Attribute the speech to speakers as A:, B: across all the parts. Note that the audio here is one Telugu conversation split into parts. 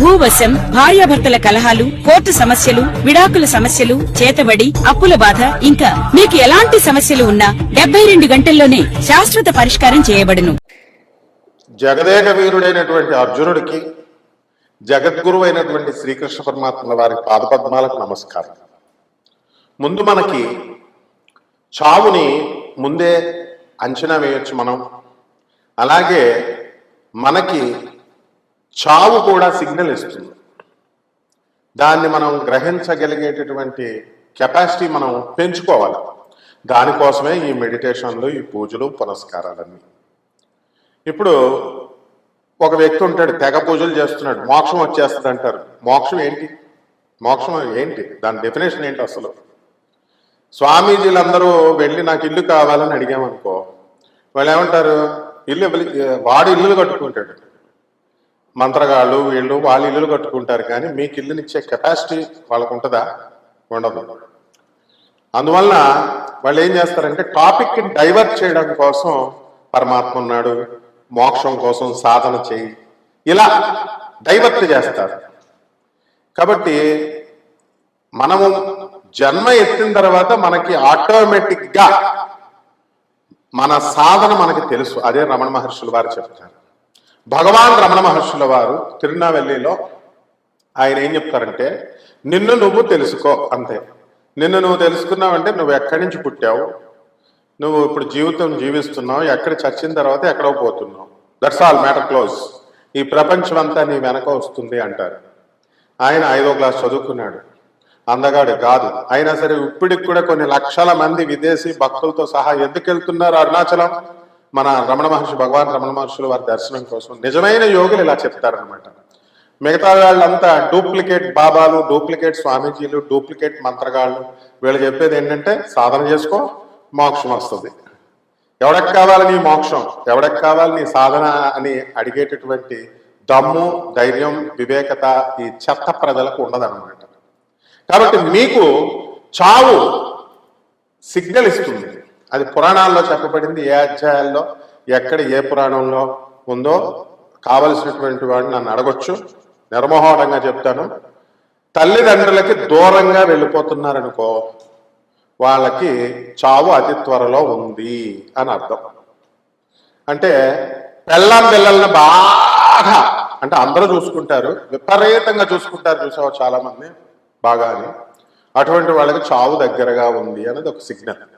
A: భూవశం భార్యాభర్తల కలహాలు కోర్టు సమస్యలు విడాకుల సమస్యలు చేతబడి అప్పుల బాధ ఇంకా మీకు ఎలాంటి సమస్యలు ఉన్నా డెబ్బై రెండు గంటల్లోనే శాశ్వత పరిష్కారం చేయబడును.
B: జగదేక వీరుడైనటువంటి అర్జునుడికి జగద్గురు అయినటువంటి శ్రీకృష్ణ పరమాత్మల వారి పాదపద్మాలకు నమస్కారం. ముందు మనకి చావుని ముందే అంచనా వేయొచ్చు మనం. అలాగే మనకి చావు కూడా సిగ్నల్ ఇస్తుంది. దాన్ని మనం గ్రహించగలిగేటటువంటి కెపాసిటీ మనం పెంచుకోవాలి. దానికోసమే ఈ మెడిటేషన్లు ఈ పూజలు పునస్కారాలన్నీ. ఇప్పుడు ఒక వ్యక్తి ఉంటాడు తెగ పూజలు చేస్తున్నాడు మోక్షం వచ్చేస్తుంది అంటారు మోక్షం ఏంటి? మోక్షం ఏంటి? దాని డెఫినేషన్ ఏంటి అసలు? స్వామీజీలందరూ వెళ్ళి నాకు ఇల్లు కావాలని అడిగామనుకో వాళ్ళు ఏమంటారు? ఇల్లు వాడు ఇల్లులు కట్టుకుంటాడు. మంత్రగాళ్ళు వీళ్ళు వాళ్ళు ఇల్లులు కట్టుకుంటారు కానీ మీకు ఇల్లునిచ్చే కెపాసిటీ వాళ్ళకు ఉంటుందా? ఉండదు. అందువలన వాళ్ళు ఏం చేస్తారంటే టాపిక్ని డైవర్ట్ చేయడం కోసం పరమాత్మ ఉన్నాడు మోక్షం కోసం సాధన చేయి. ఇలా డైవర్ట్ చేస్తారు. కాబట్టి మనము జన్మ ఎత్తిన తర్వాత మనకి ఆటోమేటిక్గా మన సాధన మనకి తెలుసు. అదే రమణ మహర్షులు వారు చెప్తారు. భగవాన్ రమణ మహర్షుల వారు తిరునావెల్లిలో ఆయన ఏం చెప్తారంటే నిన్ను నువ్వు తెలుసుకో అంతే. నిన్ను నువ్వు తెలుసుకున్నావంటే నువ్వు ఎక్కడి నుంచి పుట్టావు? నువ్వు ఇప్పుడు జీవితం జీవిస్తున్నావు ఎక్కడ చచ్చిన తర్వాత ఎక్కడో పోతున్నావు? దట్స్ ఆల్ మ్యాటర్ క్లోజ్ ఈ ప్రపంచం అంతా నీ వెనక వస్తుంది అంటారు. ఆయన ఐదో క్లాస్ చదువుకున్నాడు. అందగాడు కాదు. అయినా సరే ఇప్పటికి కూడా కొన్ని లక్షల మంది విదేశీ భక్తులతో సహా ఎందుకు వెళ్తున్నారు అరుణాచలం? మన రమణ మహర్షి భగవాన్ రమణ మహర్షుల వారి దర్శనం కోసం నిజమైన యోగులు ఇలా చెప్తారనమాట మిగతా వాళ్ళంతా డూప్లికేట్ బాబాలు డూప్లికేట్ స్వామీజీలు డూప్లికేట్ మంత్రగాళ్ళు వీళ్ళు చెప్పేది ఏంటంటే సాధన చేసుకో మోక్షం వస్తుంది. ఎవడకు కావాలి నీ మోక్షం? ఎవడకు కావాలి నీ సాధన అని అడిగేటటువంటి దమ్ము ధైర్యం వివేకత ఈ చెత్త ప్రజలకు ఉండదన్నమాట. కాబట్టి మీకు చావు సిగ్నల్ ఇస్తుంది. అది పురాణాల్లో చెప్పబడింది ఏ అధ్యాయాల్లో ఎక్కడ ఏ పురాణంలో ఉందో కావలసినటువంటి వాడిని నన్ను అడగొచ్చు. నిర్మోహంగా చెప్తాను. తల్లిదండ్రులకి దూరంగా వెళ్ళిపోతున్నారనుకో వాళ్ళకి చావు అతి త్వరలో ఉంది అని అర్థం. అంటే పెళ్ళం పిల్లల్ని బాగా అంటే అందరూ చూసుకుంటారు విపరీతంగా చూసుకుంటారు చూసావు చాలామంది? బాగా అని అటువంటి వాళ్ళకి చావు దగ్గరగా ఉంది అనేది ఒక సిగ్నల్.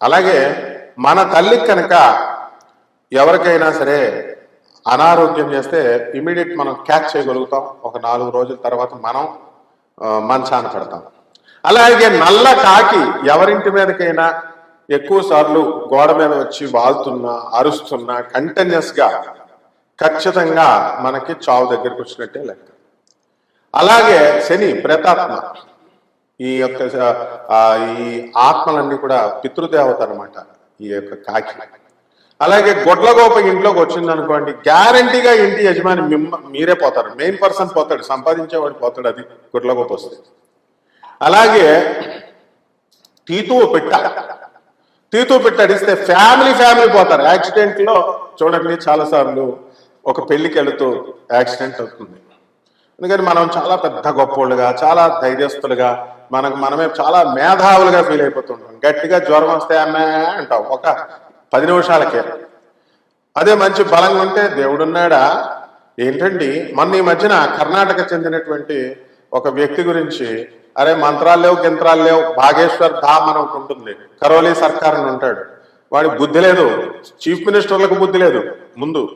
B: అలాగే మన తల్లి కనుక ఎవరికైనా సరే అనారోగ్యం చేస్తే ఇమీడియట్ మనం క్యాచ్ చేయగలుగుతాం. ఒక నాలుగు రోజుల తర్వాత మనం మంచాన పెడతాం. అలాగే నల్ల కాకి ఎవరింటి మీదకైనా ఎక్కువ సార్లు గోడ మీద వచ్చి వాళ్తున్నా అరుస్తున్నా కంటిన్యూస్గా ఖచ్చితంగా మనకి చావు దగ్గరికి వచ్చినట్టే లెక్క. అలాగే శని ప్రేతాత్మ. ఈ యొక్క ఈ ఆత్మలన్నీ కూడా పితృదేవత అనమాట ఈ యొక్క కాకి. అలాగే గొడ్లగోప ఇంట్లోకి వచ్చింది అనుకోండి గ్యారంటీగా ఇంటి యజమాని మిమ్మ మీరే పోతారు. మెయిన్ పర్సన్ పోతాడు సంపాదించేవాడు పోతాడు అది గొడ్లగోప వస్తే అలాగే తీతువు పెట్ట. తీతువు పెట్ట అడిస్తే ఫ్యామిలీ ఫ్యామిలీ పోతారు. యాక్సిడెంట్లో చూడండి చాలా సార్లు ఒక పెళ్ళికి వెళుతూ యాక్సిడెంట్ అవుతుంది. అందుకని మనం చాలా పెద్ద గొప్పోళ్ళుగా చాలా ధైర్యస్తులుగా మనకు మనమే చాలా మేధావులుగా ఫీల్ అయిపోతుంటాం. గట్టిగా జ్వరం వస్తే అమ్మే అంటాం ఒక పది నిమిషాలకే. అదే మంచి బలంగా ఉంటే దేవుడున్నాడా? ఏంటండి? మొన్న ఈ మధ్యన కర్ణాటక చెందినటువంటి ఒక వ్యక్తి గురించి అరే మంత్రాలు లేవు గింత్రాలు లేవు భాగేశ్వర్ ధామ్ అని ఒకటి ఉంటుంది. కరోలీ సర్కార్ అని ఉంటాడు. వాడికి బుద్ధి లేదు. చీఫ్ మినిస్టర్లకు బుద్ధి లేదు. ముందు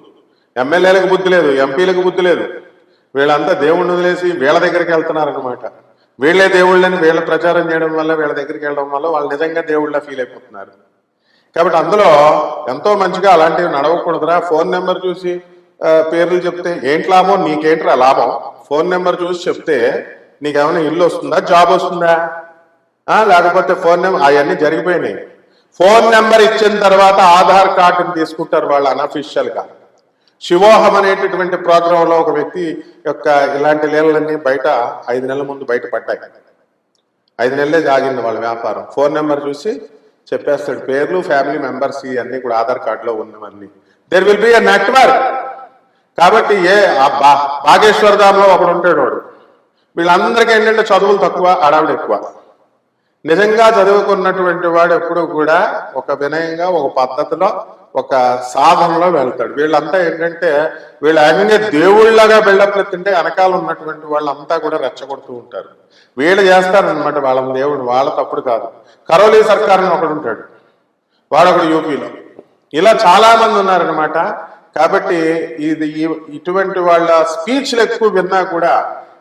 B: ఎమ్మెల్యేలకు బుద్ధి లేదు ఎంపీలకు బుద్ధి లేదు. వీళ్ళంతా దేవుణ్ణి వదిలేసి వీళ్ళ దగ్గరికి వెళ్తున్నారనమాట వీళ్ళే దేవుళ్ళని వీళ్ళ ప్రచారం చేయడం వల్ల వీళ్ళ దగ్గరికి వెళ్ళడం వల్ల వాళ్ళు నిజంగా దేవుళ్ళ ఫీల్ అయిపోతున్నారు. కాబట్టి అందులో ఎంతో మంచిగా అలాంటివి నడవకూడదురా. ఫోన్ నెంబర్ చూసి పేర్లు చెప్తే ఏంటి లాభం నీకేంట్రా లాభం? ఫోన్ నెంబర్ చూసి చెప్తే నీకేమైనా ఇల్లు వస్తుందా జాబ్ వస్తుందా? లేకపోతే ఫోన్ నెంబర్ అవన్నీ జరిగిపోయినాయి. ఫోన్ నెంబర్ ఇచ్చిన తర్వాత ఆధార్ కార్డుని తీసుకుంటారు వాళ్ళు అనఫిషియల్గా శివోహం అనేటటువంటి ప్రోగ్రామ్లో ఒక వ్యక్తి యొక్క ఇలాంటి లీలలన్నీ బయట ఐదు నెలల ముందు బయట పడ్డాయి. ఐదు నెలలే జాగింది వాళ్ళ వ్యాపారం. ఫోన్ నెంబర్ చూసి చెప్పేస్తాడు పేర్లు ఫ్యామిలీ మెంబర్స్ ఇవన్నీ కూడా ఆధార్ కార్డులో ఉన్నవన్నీ there will be a network కాబట్టి ఏ ఆ బా బాగేశ్వర ధామ్లో ఒకడు ఉంటాడు వాడు. వీళ్ళందరికీ ఏంటంటే చదువులు తక్కువ అడావిడ ఎక్కువ. నిజంగా చదువుకున్నటువంటి వాడు ఎప్పుడూ కూడా ఒక వినయంగా ఒక పద్ధతిలో ఒక సాధనలో వెళ్తాడు. వీళ్ళంతా ఏంటంటే వీళ్ళు ఏకంగా దేవుళ్ళగా బిల్డప్ తింటే వెనకాల ఉన్నటువంటి వాళ్ళంతా కూడా రెచ్చగొడుతూ ఉంటారు. వీళ్ళు చేస్తారనమాట వాళ్ళ దేవుడు వాళ్ళ తప్పుడు కాదు. కరోలీ సర్కార్ అని ఒకడు ఉంటాడు. వాడొకడు యూపీలో. ఇలా చాలా మంది ఉన్నారనమాట కాబట్టి ఇది ఇటువంటి వాళ్ళ స్పీచ్లు ఎక్కువ విన్నా కూడా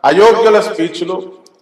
B: అయోగ్యుల స్పీచ్లు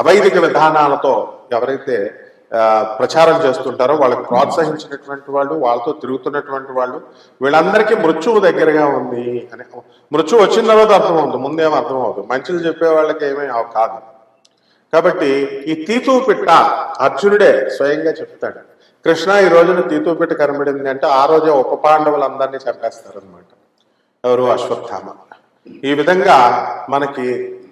B: అవైదిక విధానాలతో ఎవరైతే ప్రచారం చేస్తుంటారో వాళ్ళకి ప్రోత్సహించినటువంటి వాళ్ళు వాళ్ళతో తిరుగుతున్నటువంటి వాళ్ళు వీళ్ళందరికీ మృత్యువు దగ్గరగా ఉంది అని మృత్యువు వచ్చిన తర్వాత అర్థమవుతుంది ముందేం అర్థం అవుతుంది మంచిలు చెప్పే వాళ్ళకి ఏమీ కాదు. కాబట్టి ఈ తీతూ పిట్ట అర్జునుడే స్వయంగా చెప్తాడు. కృష్ణ ఈ రోజున తీతూ పిట్ట కనబడింది అంటే ఆ రోజే ఉప పాండవులందరినీ చంపేస్తారనమాట ఎవరు అశ్వత్థామ? ఈ విధంగా మనకి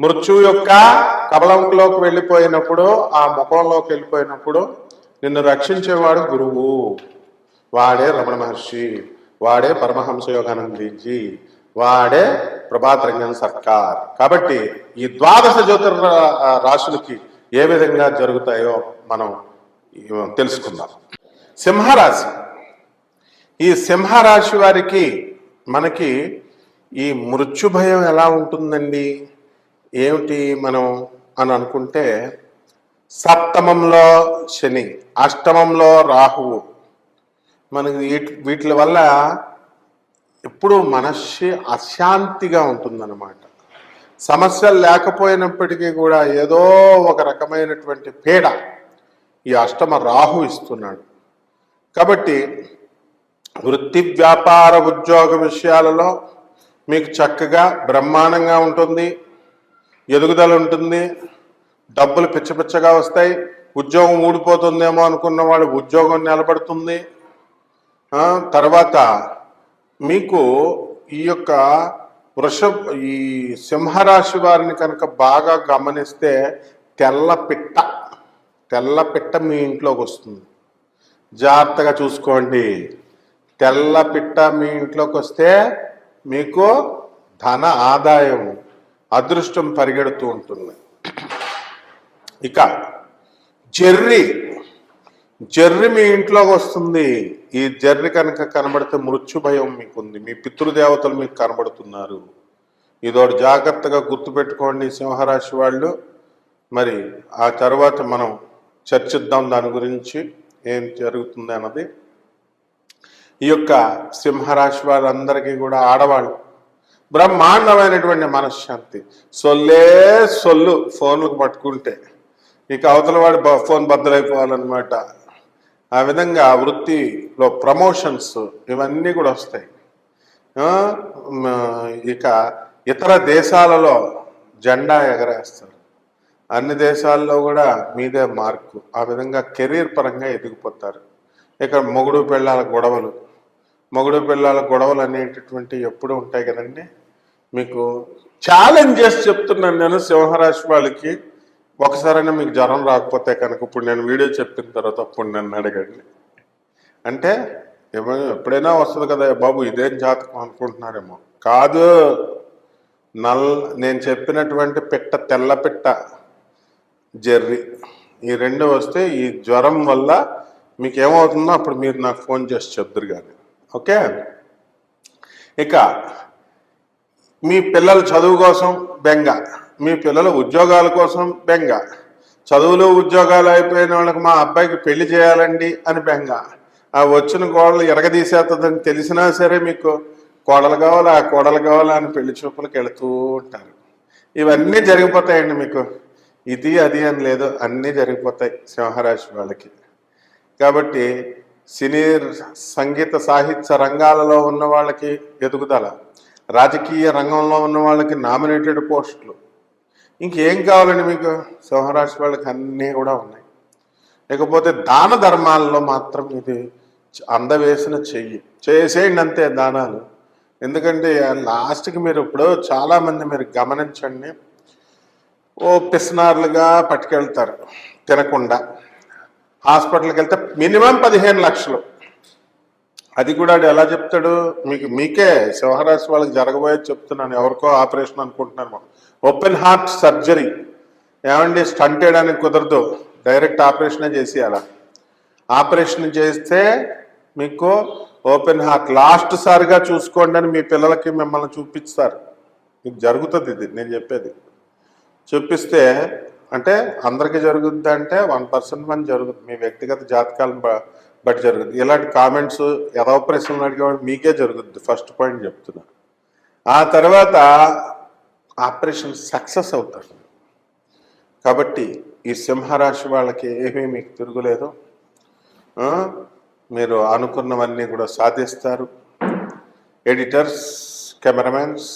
B: మృత్యు యొక్క కబలంలోకి వెళ్ళిపోయినప్పుడు ఆ ముఖంలోకి వెళ్ళిపోయినప్పుడు నిన్ను రక్షించేవాడు గురువు. వాడే రమణ మహర్షి వాడే పరమహంస యోగానందీజీ వాడే ప్రభాత్ రంజన్ సర్కార్. కాబట్టి ఈ ద్వాదశ జ్యోతిర్ రాశులకి ఏ విధంగా జరుగుతాయో మనం తెలుసుకుందాం. సింహరాశి. ఈ సింహరాశి వారికి మనకి ఈ మృత్యు భయం ఎలా ఉంటుందండి? ఏమిటి మనం అని అనుకుంటే సప్తమంలో శని అష్టమంలో రాహువు. మనకి వీటి వీటి వల్ల ఎప్పుడు మనస్సు అశాంతిగా ఉంటుందన్నమాట. సమస్యలు లేకపోయినప్పటికీ కూడా ఏదో ఒక రకమైనటువంటి పీడ ఈ అష్టమ రాహు ఇస్తున్నాడు. కాబట్టి వృత్తి వ్యాపార ఉద్యోగ విషయాలలో మీకు చక్కగా బ్రహ్మాండంగా ఉంటుంది. ఎదుగుదల ఉంటుంది. డబ్బులు పిచ్చపిచ్చగా వస్తాయి. ఉద్యోగం ఊడిపోతుందేమో అనుకున్న వాళ్ళు ఉద్యోగం నిలబడుతుంది. తర్వాత మీకు ఈ యొక్క వృష ఈ సింహరాశి వారిని కనుక బాగా గమనిస్తే తెల్ల పిట్ట తెల్ల పిట్ట మీ ఇంట్లోకి వస్తుంది. జాగ్రత్తగా చూసుకోండి. తెల్ల పిట్ట మీ ఇంట్లోకి వస్తే మీకు ధన ఆదాయం అదృష్టం పరిగెడుతూ ఉంటుంది. ఇక జెర్రీ జర్రి మీ ఇంట్లోకి వస్తుంది. ఈ జర్రి కనుక కనబడితే మృత్యు భయం మీకుంది. మీ పితృదేవతలు మీకు కనబడుతున్నారు. ఇదోటి జాగ్రత్తగా గుర్తుపెట్టుకోండి సింహరాశి వాళ్ళు. మరి ఆ తర్వాత మనం చర్చిద్దాం దాని గురించి ఏం జరుగుతుంది అన్నది. ఈ యొక్క సింహరాశి వారందరికీ కూడా ఆడవాళ్ళు బ్రహ్మాండమైనటువంటి మనశ్శాంతి. సొల్లే సొల్లు ఫోన్లకు పట్టుకుంటే. ఇక అవతల వాడి బ- ఫోన్ బద్దలైపోవాలన్నమాట. ఆ విధంగా వృత్తిలో ప్రమోషన్స్ ఇవన్నీ కూడా వస్తాయి. ఇక ఇతర దేశాలలో జెండా ఎగరేస్తారు. అన్ని దేశాల్లో కూడా మీదే మార్కు. ఆ విధంగా కెరీర్ పరంగా ఎదిగిపోతారు. ఇక మొగుడు పిల్లల గొడవలు. మొగుడు పిల్లల గొడవలు అనేటటువంటి ఎప్పుడు ఉంటాయి కదండి? మీకు ఛాలెంజ్ చేసి చెప్తున్నాను నేను సింహరాశి వాళ్ళకి. ఒకసారైనా మీకు జ్వరం రాకపోతే కనుక ఇప్పుడు నేను వీడియో చెప్పిన తర్వాత అప్పుడు నన్ను అడగండి. అంటే ఏమైనా ఎప్పుడైనా వస్తుంది కదా బాబు ఇదేం జాతకం అనుకుంటున్నారేమో. కాదు నల్ నేను చెప్పినటువంటి పిట్ట తెల్ల పిట్ట జెర్రీ ఈ రెండు వస్తే ఈ జ్వరం వల్ల మీకు ఏమవుతుందో అప్పుడు మీరు నాకు ఫోన్ చేసి చెప్తురు కానీ ఓకే? ఇక మీ పిల్లల చదువు కోసం బెంగ. మీ పిల్లల ఉద్యోగాల కోసం బెంగ. చదువులు ఉద్యోగాలు అయిపోయిన వాళ్ళకి మా అబ్బాయికి పెళ్ళి చేయాలండి అని బెంగ. ఆ వచ్చిన కోడలు ఎరగదీసేస్తుందని తెలిసినా సరే మీకు కోడలు కావాలా ఆ కోడలు కావాలా అని పెళ్ళి చూపులకు వెళుతూ ఉంటారు. ఇవన్నీ జరిగిపోతాయండి మీకు. ఇది అది అని లేదు అన్నీ జరిగిపోతాయి సింహరాశి వాళ్ళకి. కాబట్టి సినీ సంగీత సాహిత్య రంగాలలో ఉన్న వాళ్ళకి ఎదుగుదల. రాజకీయ రంగంలో ఉన్న వాళ్ళకి నామినేటెడ్ పోస్టులు. ఇంకేం కావాలండి మీకు? సింహరాశి వాళ్ళకి అన్నీ కూడా ఉన్నాయి. లేకపోతే దాన ధర్మాల్లో మాత్రం ఇది అందవేసిన చెయ్యి. చేసేయండి అంతే దానాలు. ఎందుకంటే లాస్ట్కి మీరు ఇప్పుడు చాలామంది మీరు గమనించండి. ఓ పిస్నార్లుగా పట్టుకెళ్తారు తినకుండా. హాస్పిటల్కి వెళ్తే మినిమం పదిహేను లక్షలు. అది కూడా ఎలా చెప్తాడు? మీకు మీకే సింహరాశి వాళ్ళకి జరగబోయేది చెప్తున్నాను. ఎవరికో ఆపరేషన్ అనుకుంటున్నాను ఓపెన్ హార్ట్ సర్జరీ ఏమండి? స్టంట్ వేయడానికి కుదరదు. డైరెక్ట్ ఆపరేషనే చేసేయాలా? ఆపరేషన్ చేస్తే మీకు ఓపెన్ హార్ట్ లాస్ట్ సారిగా చూసుకోండి అని మీ పిల్లలకి మిమ్మల్ని చూపిస్తారు. మీకు జరుగుతుంది ఇది. నేను చెప్పేది. చూపిస్తే అంటే అందరికీ జరుగుద్ది అంటే వన్ పర్సెంట్ మంది జరుగుతుంది. మీ వ్యక్తిగత జాతకాలను బట్ జరుగుద్ది. ఇలాంటి కామెంట్స్ ఎదవ ప్రశ్నలు అడిగేవాడు మీకే జరుగుద్ది. ఫస్ట్ పాయింట్ చెప్తున్నా. ఆ తర్వాత ఆపరేషన్ సక్సెస్ అవుతాడు. కాబట్టి ఈ సింహరాశి వాళ్ళకి ఏమీ మీకు తిరుగులేదు. మీరు అనుకున్నవన్నీ కూడా సాధిస్తారు. Editors cameramens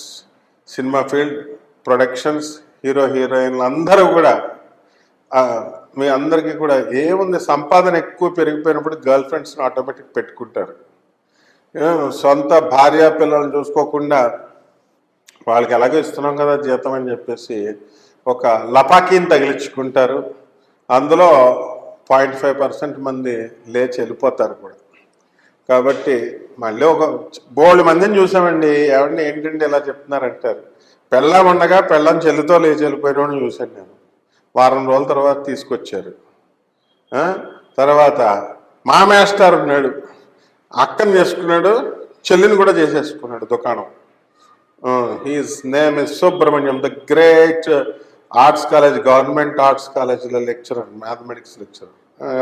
B: cinema field productions hero హీరోయిన్లు అందరూ కూడా మీ అందరికీ కూడా ఏముంది? సంపాదన ఎక్కువ పెరిగిపోయినప్పుడు గర్ల్ ఫ్రెండ్స్ని ఆటోమేటిక్ పెట్టుకుంటారు. సొంత భార్య పిల్లల్ని చూసుకోకుండా వాళ్ళకి ఎలాగో ఇస్తున్నాం కదా జీతం అని చెప్పేసి ఒక లపాకీని తగిలించుకుంటారు. అందులో పాయింట్ ఫైవ్ పర్సెంట్ మంది లేచి వెళ్ళిపోతారు కూడా. కాబట్టి మళ్ళీ ఒక బోల్డ్ మందిని చూసామండి. ఎవరిని ఏంటంటే ఇలా చెప్తున్నారంటారు? పెళ్ళం ఉండగా పెళ్ళం చెల్లితో లేచి వెళ్ళిపోయిన చూశాను నేను. వారం రోజుల తర్వాత తీసుకొచ్చారు. తర్వాత మా మేస్టర్ ఉన్నాడు. అక్కని చేసుకున్నాడు చెల్లిని కూడా చేసేసుకున్నాడు దుకాణం. His name is Subrahmanyam the great arts college government arts కాలేజీలో లెక్చరర్ మ్యాథమెటిక్స్ లెక్చరర్.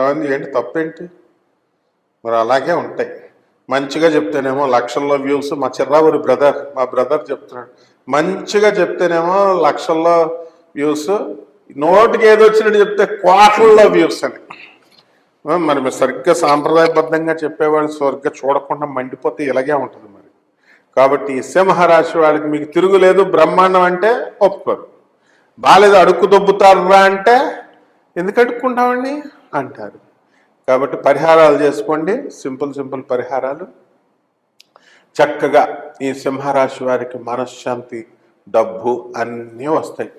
B: అవన్నీ ఏంటి తప్పేంటి? మరి అలాగే ఉంటాయి. మంచిగా చెప్తేనేమో లక్షల్లో వ్యూస్ మా చిర్రావురి బ్రదర్ మా బ్రదర్ చెప్తున్నాడు. మంచిగా చెప్తేనేమో లక్షల్లో వ్యూస్ నోటికి ఏదో వచ్చినట్టు చెప్తే కోట్లలో వ్యూస్ అని. మరి సరిగ్గా సాంప్రదాయబద్ధంగా చెప్పేవాళ్ళు సరిగ్గా చూడకుండా మండిపోతే ఇలాగే ఉంటుంది మరి. కాబట్టి సింహరాశి వాళ్ళకి మీకు తిరుగులేదు బ్రహ్మాండం అంటే ఒప్పుకోరు. బాగాలేదు అడుక్కు దొబ్బుతారా అంటే ఎందుకు అడుక్కుంటామండి? అంటారు. కాబట్టి పరిహారాలు చేసుకోండి సింపుల్ సింపుల్ పరిహారాలు. చక్కగా ఈ సింహరాశి వారికి మనశ్శాంతి డబ్బు అన్నీ వస్తాయి.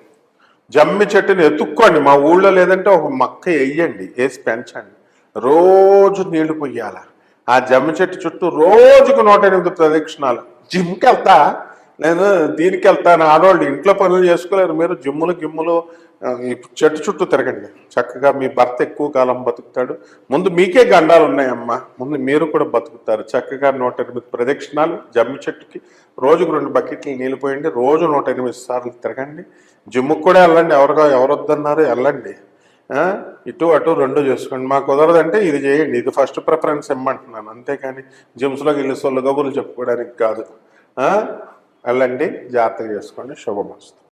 B: జమ్మి చెట్టుని ఎత్తుక్కోండి. మా ఊళ్ళో లేదంటే ఒక మక్క వేయండి వేసి పెంచండి. రోజు నీళ్ళు పొయ్యాల. ఆ జమ్మి చెట్టు చుట్టూ రోజుకు నూట ఎనిమిది ప్రదక్షిణాలు. జిమ్కి వెళ్తా నేను దీనికి వెళ్తాను. ఆడవాళ్ళు ఇంట్లో పనులు చేసుకోలేరు. మీరు జిమ్ములు గిమ్ములు ఈ చెట్టు చుట్టూ తిరగండి. చక్కగా మీ భర్త ఎక్కువ కాలం బతుకుతాడు. ముందు మీకే గండాలు ఉన్నాయమ్మా. ముందు మీరు కూడా బతుకుతారు. చక్కగా నూట ఎనిమిది ప్రదక్షిణాలు జమ్మి చెట్టుకి. రోజుకు రెండు బకెట్లు నీళ్ళు పోయండి. రోజు నూట ఎనిమిది సార్లు తిరగండి. జిమ్ముకు కూడా వెళ్ళండి. ఎవరుగా ఎవరు వద్దన్నారు వెళ్ళండి. ఇటు అటు రెండు చేసుకోండి. మాకు కుదరదంటే ఇది చేయండి. ఇది ఫస్ట్ ప్రిఫరెన్స్ ఇమ్మంటున్నాను. అంతేకాని జిమ్స్లోకి వెళ్ళి సొల్లు కబుర్లు చెప్పుకోవడానికి కాదు. వెళ్ళండి జాగ్రత్తగా చేసుకోండి. శుభమస్తు.